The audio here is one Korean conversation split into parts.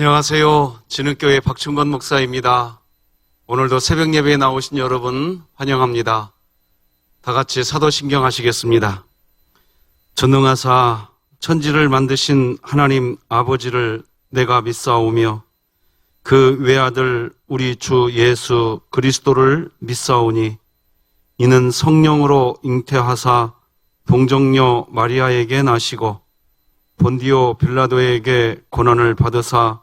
안녕하세요. 진흥교회 박충건 목사입니다. 오늘도 새벽 예배에 나오신 여러분 환영합니다. 다 같이 사도신경 하시겠습니다. 전능하사 천지를 만드신 하나님 아버지를 내가 믿사오며 그 외아들 우리 주 예수 그리스도를 믿사오니 이는 성령으로 잉태하사 동정녀 마리아에게 나시고 본디오 빌라도에게 고난을 받으사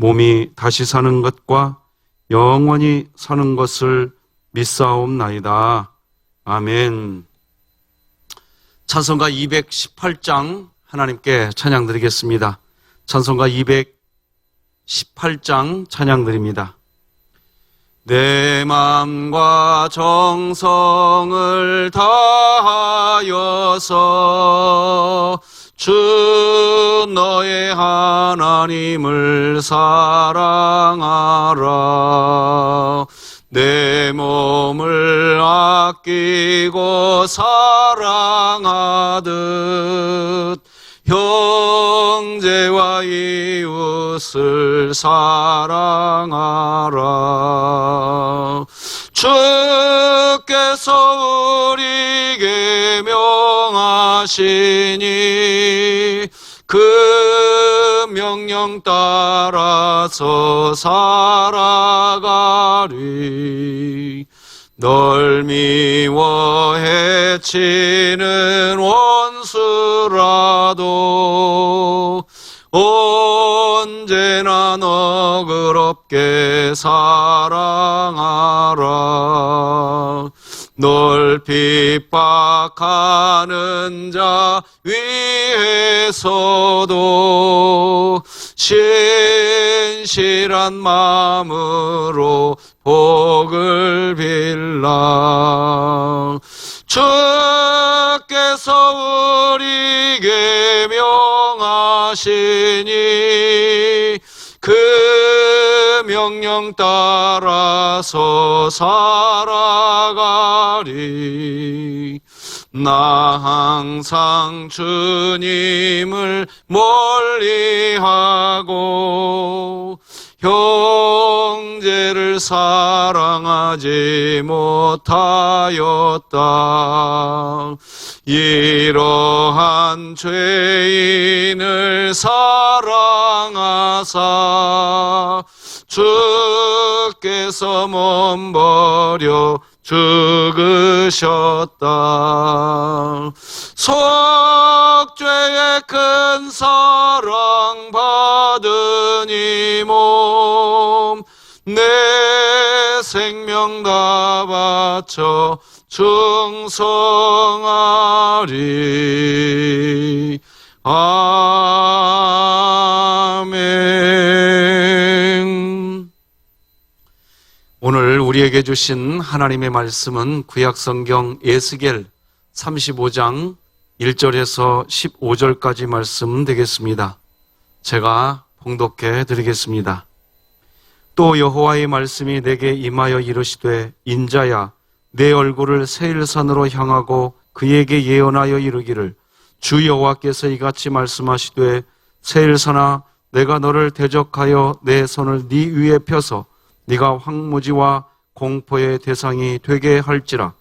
몸이 다시 사는 것과 영원히 사는 것을 믿사옵나이다. 아멘. 찬송가 218장 하나님께 찬양 드리겠습니다. 찬송가 218장 찬양 드립니다. 내 마음과 정성을 다하여서 주 너의 하나님을 사랑하라. 내 몸을 아끼고 사랑하듯 형제와 이웃을 사랑하라. 주께서 우리에게 명하시니 그 명령 따라서 살아가리. 널 미워 해 치는 원수라도 언제나 너그럽게 사랑하라 널 핍박하는 자 위에서도 신실한 마음으로 복을 빌라. 주께서 우리에게 명하시니 그 명령 따라서 살아가리. 나 항상 주님을 멀리하고 형제를 사랑하지 못하였다. 이러한 죄인을 사랑하사 주께서 몸버려 죽으셨다. 속죄의 큰 사랑 받은 이 몸, 내 생명 다 바쳐 충성하리. 아 우리에게 주신 하나님의 말씀은 구약성경 예스겔 35장 1절에서 15절까지 말씀 되겠습니다. 제가 봉독해 드리겠습니다. 또 여호와의 말씀이 내게 임하여 이르시되 인자야 내 얼굴을 세일산으로 향하고 그에게 예언하여 이르기를 주 여호와께서 이같이 말씀하시되 세일산아 내가 너를 대적하여 내 손을 네 위에 펴서 네가 황무지와 공포의 대상이 되게 할지라.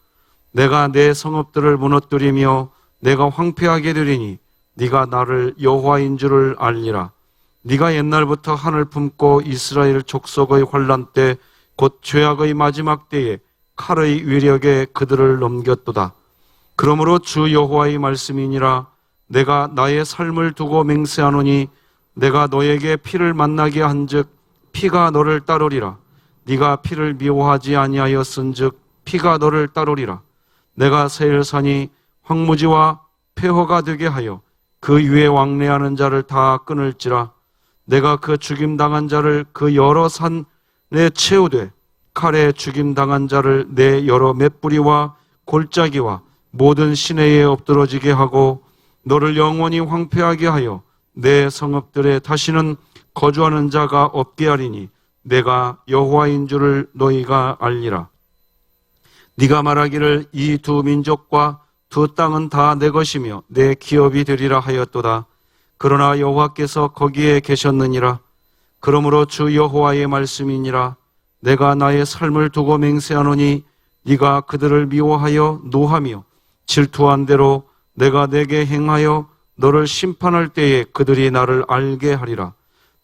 내가 내 성읍들을 무너뜨리며 내가 황폐하게 되리니 네가 나를 여호와인 줄을 알리라. 네가 옛날부터 하늘 품고 이스라엘 족속의 환란 때 곧 죄악의 마지막 때에 칼의 위력에 그들을 넘겼도다. 그러므로 주 여호와의 말씀이니라. 내가 나의 삶을 두고 맹세하노니 내가 너에게 피를 만나게 한즉 피가 너를 따르리라 네가 피를 미워하지 아니하였은즉 피가 너를 따르리라. 내가 세일산이 황무지와 폐허가 되게 하여 그 위에 왕래하는 자를 다 끊을지라. 내가 그 죽임당한 자를 그 여러 산에 채우되 칼에 죽임당한 자를 내 여러 맷뿌리와 골짜기와 모든 시내에 엎드러지게 하고 너를 영원히 황폐하게 하여 내 성읍들에 다시는 거주하는 자가 없게 하리니 내가 여호와인 줄을 너희가 알리라. 네가 말하기를 이 두 민족과 두 땅은 다 내 것이며 내 기업이 되리라 하였도다. 그러나 여호와께서 거기에 계셨느니라. 그러므로 주 여호와의 말씀이니라. 내가 나의 삶을 두고 맹세하노니 네가 그들을 미워하여 노하며 질투한 대로 내가 내게 행하여 너를 심판할 때에 그들이 나를 알게 하리라.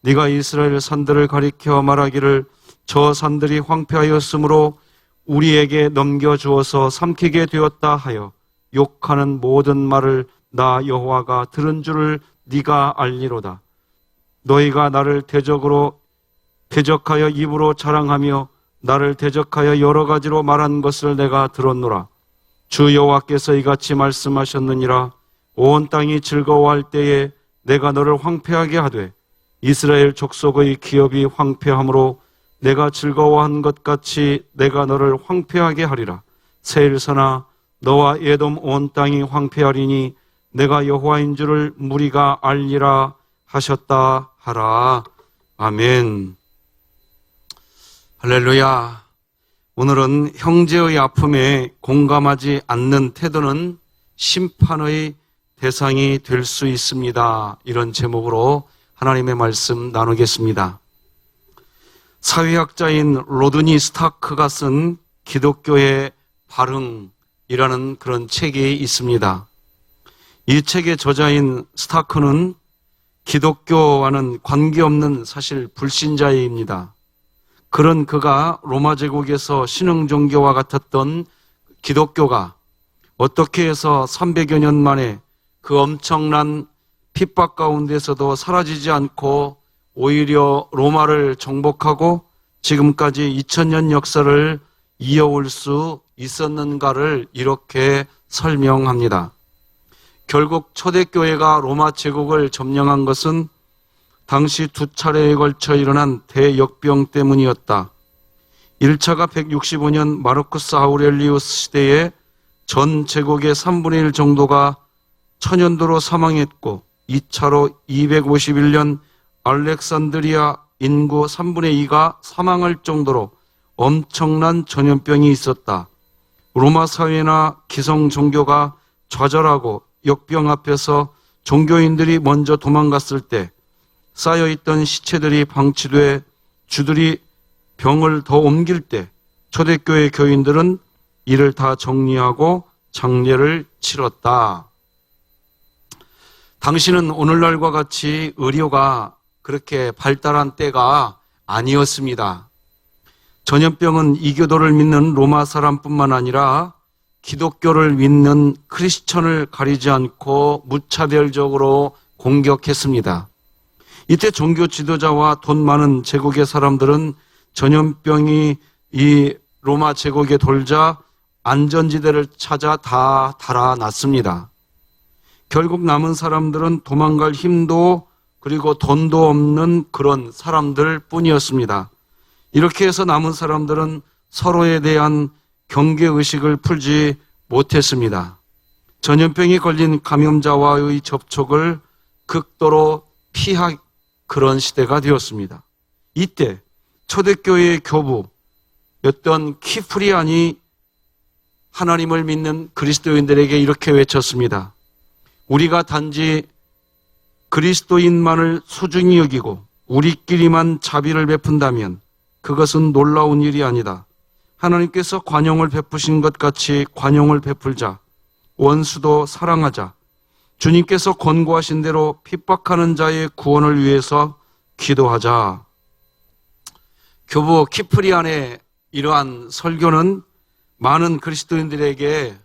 네가 이스라엘 산들을 가리켜 말하기를 저 산들이 황폐하였으므로 우리에게 넘겨 주어서 삼키게 되었다 하여 욕하는 모든 말을 나 여호와가 들은 줄을 네가 알리로다. 너희가 나를 대적으로 대적하여 입으로 자랑하며 나를 대적하여 여러 가지로 말한 것을 내가 들었노라. 주 여호와께서 이같이 말씀하셨느니라. 온 땅이 즐거워할 때에 내가 너를 황폐하게 하되 이스라엘 족속의 기업이 황폐함으로 내가 즐거워한 것 같이 내가 너를 황폐하게 하리라. 세일서나 너와 에돔 온 땅이 황폐하리니 내가 여호와인 줄을 무리가 알리라 하셨다 하라. 아멘. 할렐루야. 오늘은 형제의 아픔에 공감하지 않는 태도는 심판의 대상이 될 수 있습니다. 이런 제목으로 하나님의 말씀 나누겠습니다. 사회학자인 로드니 스타크가 쓴 기독교의 발흥이라는 그런 책이 있습니다. 이 책의 저자인 스타크는 기독교와는 관계없는 사실 불신자입니다. 그런 그가 로마 제국에서 신흥 종교와 같았던 기독교가 어떻게 해서 300여 년 만에 그 엄청난 핍박 가운데서도 사라지지 않고 오히려 로마를 정복하고 지금까지 2000년 역사를 이어올 수 있었는가를 이렇게 설명합니다. 결국 초대교회가 로마 제국을 점령한 것은 당시 두 차례에 걸쳐 일어난 대역병 때문이었다. 1차가 165년 마르쿠스 아우렐리우스 시대에 전 제국의 3분의 1 정도가 천연도로 사망했고 2차로 251년 알렉산드리아 인구 3분의 2가 사망할 정도로 엄청난 전염병이 있었다. 로마 사회나 기성 종교가 좌절하고 역병 앞에서 종교인들이 먼저 도망갔을 때 쌓여있던 시체들이 방치돼 주들이 병을 더 옮길 때 초대교회 교인들은 이를 다 정리하고 장례를 치렀다. 당신은 오늘날과 같이 의료가 그렇게 발달한 때가 아니었습니다. 전염병은 이교도를 믿는 로마 사람뿐만 아니라 기독교를 믿는 크리스천을 가리지 않고 무차별적으로 공격했습니다. 이때 종교 지도자와 돈 많은 제국의 사람들은 전염병이 이 로마 제국에 돌자 안전지대를 찾아 다 달아났습니다. 결국 남은 사람들은 도망갈 힘도 그리고 돈도 없는 그런 사람들 뿐이었습니다. 이렇게 해서 남은 사람들은 서로에 대한 경계의식을 풀지 못했습니다. 전염병이 걸린 감염자와의 접촉을 극도로 피하 그런 시대가 되었습니다. 이때 초대교회의 교부였던 키프리안이 하나님을 믿는 그리스도인들에게 이렇게 외쳤습니다. 우리가 단지 그리스도인만을 소중히 여기고 우리끼리만 자비를 베푼다면 그것은 놀라운 일이 아니다. 하나님께서 관용을 베푸신 것 같이 관용을 베풀자. 원수도 사랑하자. 주님께서 권고하신 대로 핍박하는 자의 구원을 위해서 기도하자. 교부 키프리안의 이러한 설교는 많은 그리스도인들에게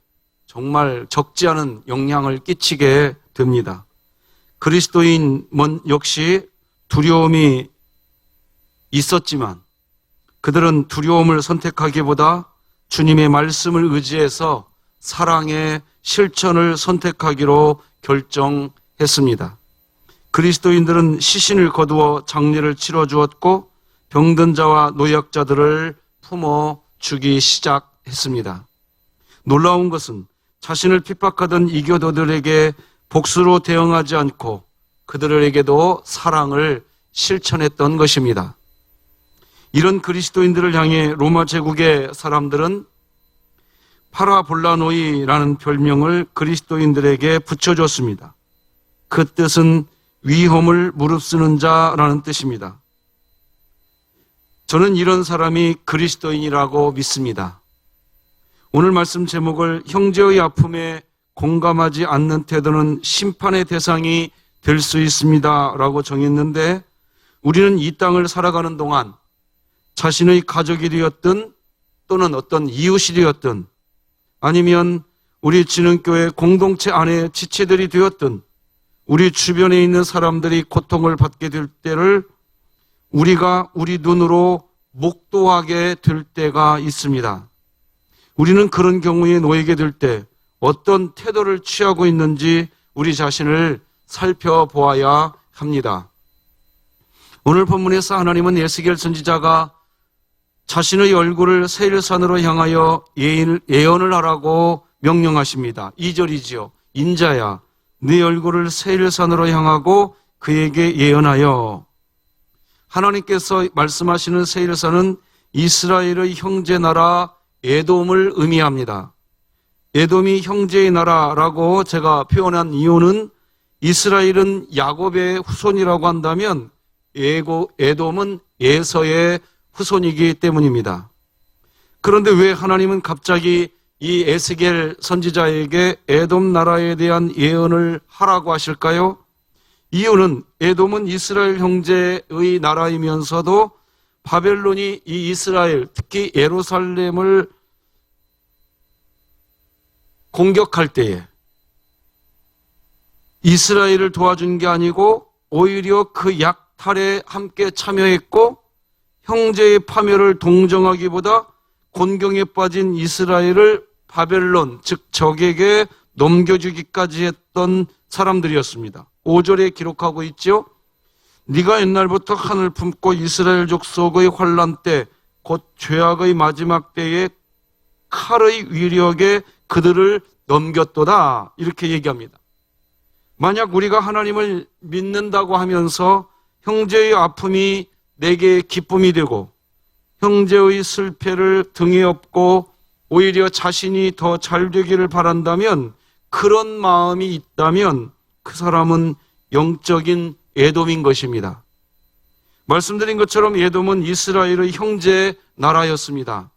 정말 적지 않은 영향을 끼치게 됩니다. 그리스도인 역시 두려움이 있었지만 그들은 두려움을 선택하기보다 주님의 말씀을 의지해서 사랑의 실천을 선택하기로 결정했습니다. 그리스도인들은 시신을 거두어 장례를 치러 주었고 병든 자와 노약자들을 품어 주기 시작했습니다. 놀라운 것은 자신을 핍박하던 이교도들에게 복수로 대응하지 않고 그들에게도 사랑을 실천했던 것입니다. 이런 그리스도인들을 향해 로마 제국의 사람들은 파라볼라노이라는 별명을 그리스도인들에게 붙여줬습니다. 그 뜻은 위험을 무릅쓰는 자라는 뜻입니다. 저는 이런 사람이 그리스도인이라고 믿습니다. 오늘 말씀 제목을 형제의 아픔에 공감하지 않는 태도는 심판의 대상이 될 수 있습니다. 라고 정했는데 우리는 이 땅을 살아가는 동안 자신의 가족이 되었든 또는 어떤 이웃이 되었든 아니면 우리 진흥교회 공동체 안에 지체들이 되었든 우리 주변에 있는 사람들이 고통을 받게 될 때를 우리가 우리 눈으로 목도하게 될 때가 있습니다. 우리는 그런 경우에 놓이게 될 때 어떤 태도를 취하고 있는지 우리 자신을 살펴보아야 합니다. 오늘 본문에서 하나님은 예스겔 선지자가 자신의 얼굴을 세일산으로 향하여 예언을 하라고 명령하십니다. 2절이지요. 인자야, 네 얼굴을 세일산으로 향하고 그에게 예언하여 하나님께서 말씀하시는 세일산은 이스라엘의 형제 나라 에돔을 의미합니다. 에돔이 형제의 나라라고 제가 표현한 이유는 이스라엘은 야곱의 후손이라고 한다면 에고, 에돔은 에서의 후손이기 때문입니다. 그런데 왜 하나님은 갑자기 이 에스겔 선지자에게 에돔 나라에 대한 예언을 하라고 하실까요? 이유는 에돔은 이스라엘 형제의 나라이면서도 바벨론이 이 이스라엘, 특히 예루살렘을 공격할 때에 이스라엘을 도와준 게 아니고 오히려 그 약탈에 함께 참여했고 형제의 파멸을 동정하기보다 곤경에 빠진 이스라엘을 바벨론, 즉 적에게 넘겨주기까지 했던 사람들이었습니다. 5절에 기록하고 있죠. 네가 옛날부터 하늘 품고 이스라엘 족속의 환란 때, 곧 죄악의 마지막 때에 칼의 위력에 그들을 넘겼도다. 이렇게 얘기합니다. 만약 우리가 하나님을 믿는다고 하면서 형제의 아픔이 내게 기쁨이 되고 형제의 슬폐를 등에 업고 오히려 자신이 더 잘 되기를 바란다면 그런 마음이 있다면 그 사람은 영적인 에돔인 것입니다. 말씀드린 것처럼 에돔은 이스라엘의 형제 나라였습니다.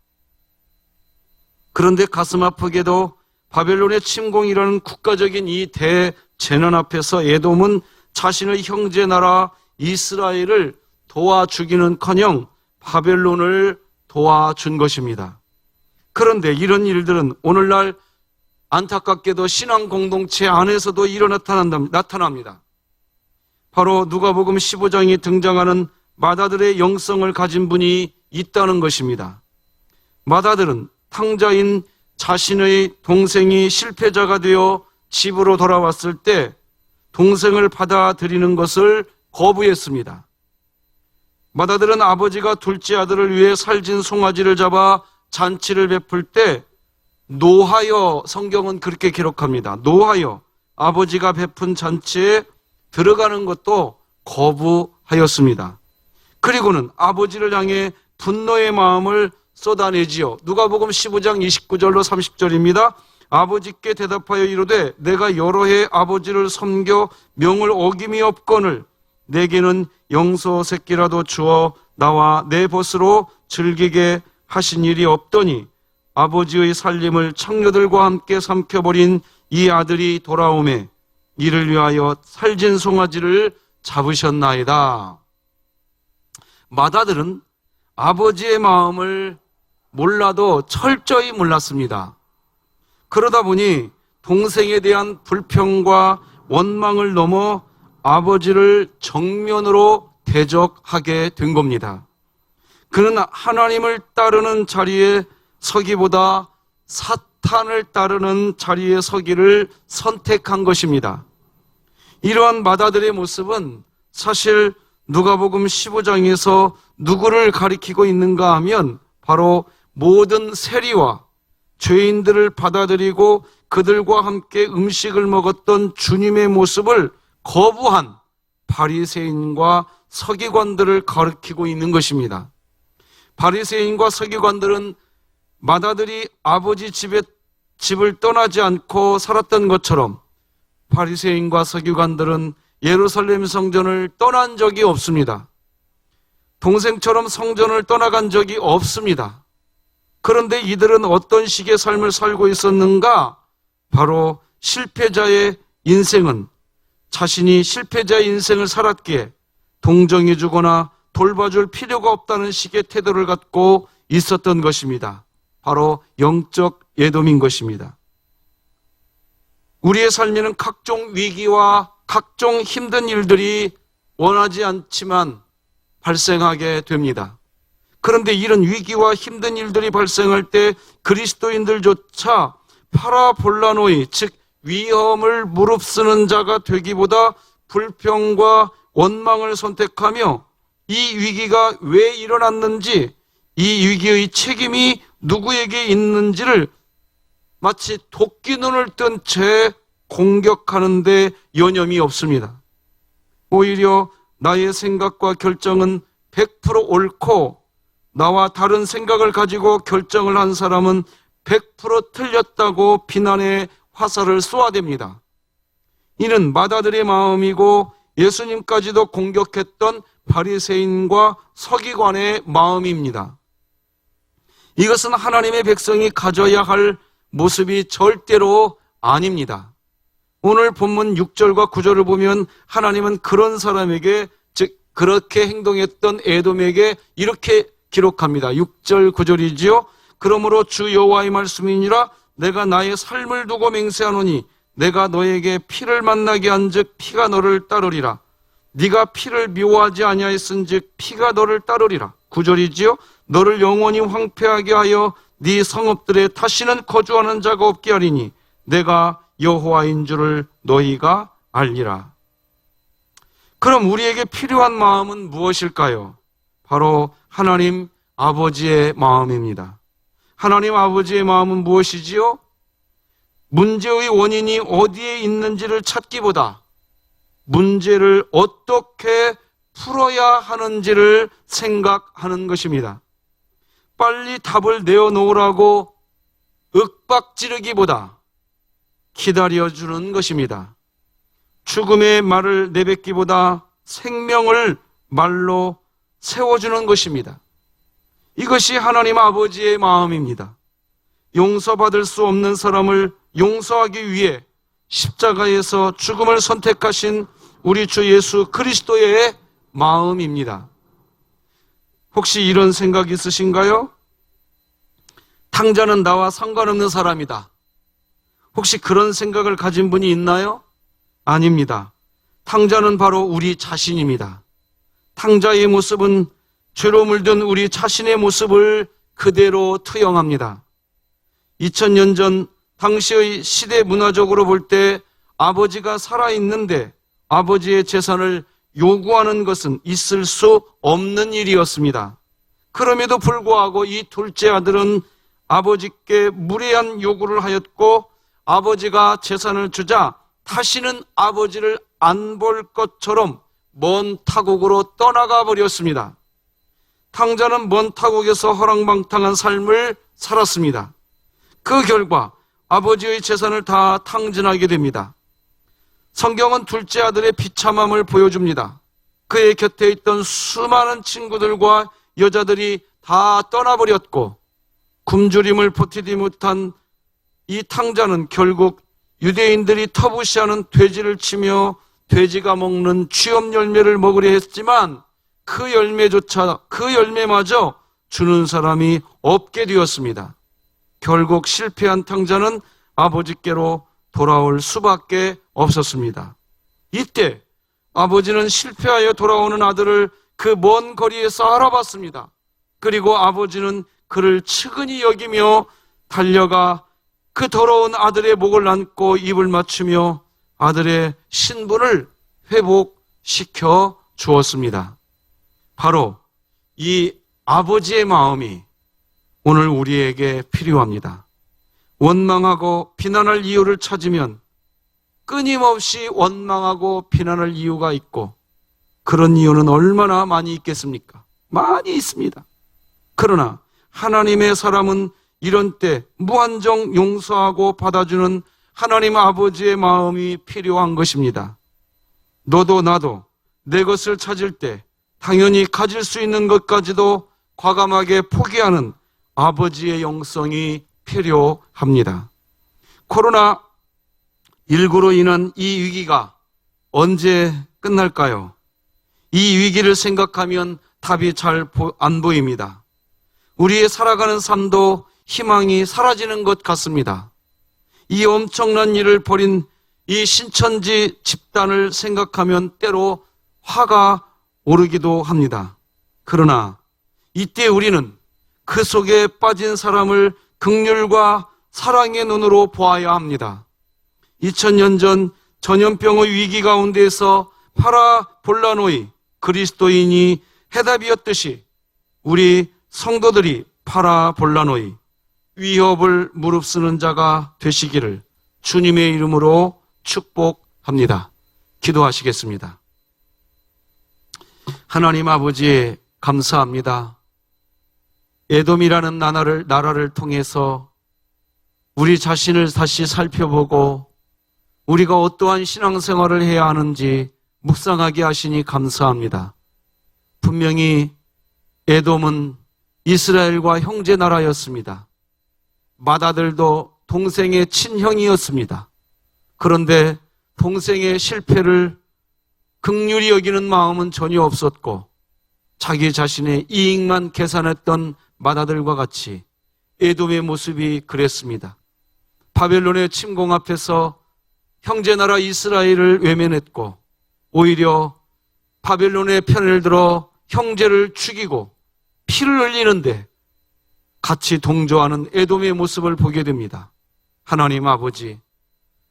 그런데 가슴 아프게도 바벨론의 침공이라는 국가적인 이 대재난 앞에서 에돔은 자신의 형제 나라 이스라엘을 도와주기는 커녕 바벨론을 도와준 것입니다. 그런데 이런 일들은 오늘날 안타깝게도 신앙 공동체 안에서도 일어 나타납니다. 바로 누가복음 15장이 등장하는 마다들의 영성을 가진 분이 있다는 것입니다. 마다들은 탕자인 자신의 동생이 실패자가 되어 집으로 돌아왔을 때 동생을 받아들이는 것을 거부했습니다. 마다들은 아버지가 둘째 아들을 위해 살진 송아지를 잡아 잔치를 베풀 때 노하여 성경은 그렇게 기록합니다. 노하여 아버지가 베푼 잔치에 들어가는 것도 거부하였습니다. 그리고는 아버지를 향해 분노의 마음을 쏟아내지요. 누가복음 15장 29절로 30절입니다. 아버지께 대답하여 이르되 내가 여러 해 아버지를 섬겨 명을 어김이 없거늘 내게는 영소 새끼라도 주어 나와 내 벗으로 즐기게 하신 일이 없더니 아버지의 살림을 청녀들과 함께 삼켜버린 이 아들이 돌아오매 이를 위하여 살진 송아지를 잡으셨나이다. 마다들은 아버지의 마음을 몰라도 철저히 몰랐습니다. 그러다 보니 동생에 대한 불평과 원망을 넘어 아버지를 정면으로 대적하게 된 겁니다. 그는 하나님을 따르는 자리에 서기보다 사탄을 따르는 자리에 서기를 선택한 것입니다. 이러한 마다들의 모습은 사실 누가복음 15장에서 누구를 가리키고 있는가 하면 바로 모든 세리와 죄인들을 받아들이고 그들과 함께 음식을 먹었던 주님의 모습을 거부한 바리새인과 서기관들을 가리키고 있는 것입니다. 바리새인과 서기관들은 마다들이 아버지 집에 집을 떠나지 않고 살았던 것처럼 바리새인과 서기관들은 예루살렘 성전을 떠난 적이 없습니다. 동생처럼 성전을 떠나간 적이 없습니다. 그런데 이들은 어떤 식의 삶을 살고 있었는가? 바로 실패자의 인생은 자신이 실패자의 인생을 살았기에 동정해 주거나 돌봐줄 필요가 없다는 식의 태도를 갖고 있었던 것입니다. 바로 영적 예돔인 것입니다. 우리의 삶에는 각종 위기와 각종 힘든 일들이 원하지 않지만 발생하게 됩니다. 그런데 이런 위기와 힘든 일들이 발생할 때 그리스도인들조차 파라볼라노이, 즉 위험을 무릅쓰는 자가 되기보다 불평과 원망을 선택하며 이 위기가 왜 일어났는지 이 위기의 책임이 누구에게 있는지를 마치 도끼 눈을 뜬 채 공격하는데 여념이 없습니다. 오히려 나의 생각과 결정은 100% 옳고 나와 다른 생각을 가지고 결정을 한 사람은 100% 틀렸다고 비난의 화살을 쏘아댑니다. 이는 마다들의 마음이고 예수님까지도 공격했던 바리새인과 서기관의 마음입니다. 이것은 하나님의 백성이 가져야 할 모습이 절대로 아닙니다. 오늘 본문 6절과 9절을 보면 하나님은 그런 사람에게 즉 그렇게 행동했던 에돔에게 이렇게 기록합니다. 6절 9절이지요. 그러므로 주 여호와의 말씀이니라 내가 나의 삶을 두고 맹세하노니 내가 너에게 피를 만나게 한즉 피가 너를 따르리라. 네가 피를 미워하지 아니하였은즉 피가 너를 따르리라. 9절이지요. 너를 영원히 황폐하게 하여 네 성읍들에 다시는 거주하는 자가 없게 하리니 내가 여호와인 줄을 너희가 알리라. 그럼 우리에게 필요한 마음은 무엇일까요? 바로 하나님 아버지의 마음입니다. 하나님 아버지의 마음은 무엇이지요? 문제의 원인이 어디에 있는지를 찾기보다 문제를 어떻게 풀어야 하는지를 생각하는 것입니다. 빨리 답을 내어놓으라고 윽박 지르기보다 기다려주는 것입니다. 죽음의 말을 내뱉기보다 생명을 말로 세워주는 것입니다. 이것이 하나님 아버지의 마음입니다. 용서받을 수 없는 사람을 용서하기 위해 십자가에서 죽음을 선택하신 우리 주 예수 그리스도의 마음입니다. 혹시 이런 생각 있으신가요? 탕자는 나와 상관없는 사람이다. 혹시 그런 생각을 가진 분이 있나요? 아닙니다. 탕자는 바로 우리 자신입니다. 탕자의 모습은 죄로 물든 우리 자신의 모습을 그대로 투영합니다. 2000년 전 당시의 시대 문화적으로 볼 때 아버지가 살아있는데 아버지의 재산을 요구하는 것은 있을 수 없는 일이었습니다. 그럼에도 불구하고 이 둘째 아들은 아버지께 무례한 요구를 하였고 아버지가 재산을 주자 다시는 아버지를 안 볼 것처럼 먼 타국으로 떠나가 버렸습니다. 탕자는 먼 타국에서 허랑방탕한 삶을 살았습니다. 그 결과 아버지의 재산을 다 탕진하게 됩니다. 성경은 둘째 아들의 비참함을 보여줍니다. 그의 곁에 있던 수많은 친구들과 여자들이 다 떠나버렸고 굶주림을 버티지 못한 이 탕자는 결국 유대인들이 터부시하는 돼지를 치며 돼지가 먹는 취업 열매를 먹으려 했지만 그 열매조차 그 열매마저 주는 사람이 없게 되었습니다. 결국 실패한 탕자는 아버지께로 돌아올 수밖에 없었습니다. 이때 아버지는 실패하여 돌아오는 아들을 그 먼 거리에서 알아봤습니다. 그리고 아버지는 그를 측은히 여기며 달려가 그 더러운 아들의 목을 안고 입을 맞추며 아들의 신분을 회복시켜 주었습니다. 바로 이 아버지의 마음이 오늘 우리에게 필요합니다. 원망하고 비난할 이유를 찾으면 끊임없이 원망하고 비난할 이유가 있고 그런 이유는 얼마나 많이 있겠습니까? 많이 있습니다. 그러나 하나님의 사람은 이런 때 무한정 용서하고 받아주는 하나님 아버지의 마음이 필요한 것입니다. 너도 나도 내 것을 찾을 때 당연히 가질 수 있는 것까지도 과감하게 포기하는 아버지의 영성이 필요합니다. 코로나 19로 인한 이 위기가 언제 끝날까요? 이 위기를 생각하면 답이 잘 안 보입니다. 우리의 살아가는 삶도 희망이 사라지는 것 같습니다. 이 엄청난 일을 벌인 이 신천지 집단을 생각하면 때로 화가 오르기도 합니다. 그러나 이때 우리는 그 속에 빠진 사람을 극률과 사랑의 눈으로 보아야 합니다. 2000년 전 전염병의 위기 가운데서 파라 볼라노이 그리스도인이 해답이었듯이 우리 성도들이 파라 볼라노이 위협을 무릅쓰는 자가 되시기를 주님의 이름으로 축복합니다. 기도하시겠습니다. 하나님 아버지 감사합니다. 에돔이라는 나라를, 나라를 통해서 우리 자신을 다시 살펴보고 우리가 어떠한 신앙생활을 해야 하는지 묵상하게 하시니 감사합니다. 분명히 에돔은 이스라엘과 형제 나라였습니다. 맏아들도 동생의 친형이었습니다. 그런데 동생의 실패를 극률이 여기는 마음은 전혀 없었고 자기 자신의 이익만 계산했던 맏아들과 같이 에돔의 모습이 그랬습니다. 바벨론의 침공 앞에서 형제 나라 이스라엘을 외면했고 오히려 바벨론의 편을 들어 형제를 죽이고 피를 흘리는데 같이 동조하는 에돔의 모습을 보게 됩니다. 하나님 아버지,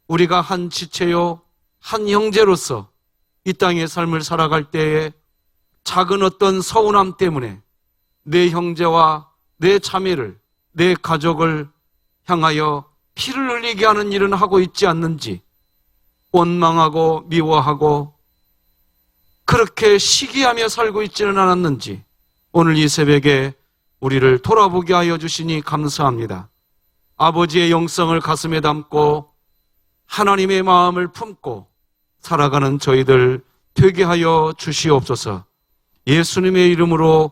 우리가 한 지체요, 한 형제로서 이 땅의 삶을 살아갈 때에 작은 어떤 서운함 때문에 내 형제와 내 자매를, 내 가족을 향하여 피를 흘리게 하는 일은 하고 있지 않는지 원망하고 미워하고 그렇게 시기하며 살고 있지는 않았는지 오늘 이 새벽에 우리를 돌아보게 하여 주시니 감사합니다. 아버지의 영성을 가슴에 담고 하나님의 마음을 품고 살아가는 저희들 되게 하여 주시옵소서. 예수님의 이름으로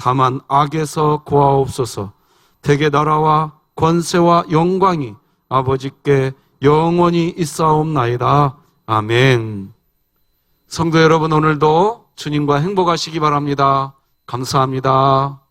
다만 악에서 구하옵소서 대개 나라와 권세와 영광이 아버지께 영원히 있사옵나이다. 아멘. 성도 여러분 오늘도 주님과 행복하시기 바랍니다. 감사합니다.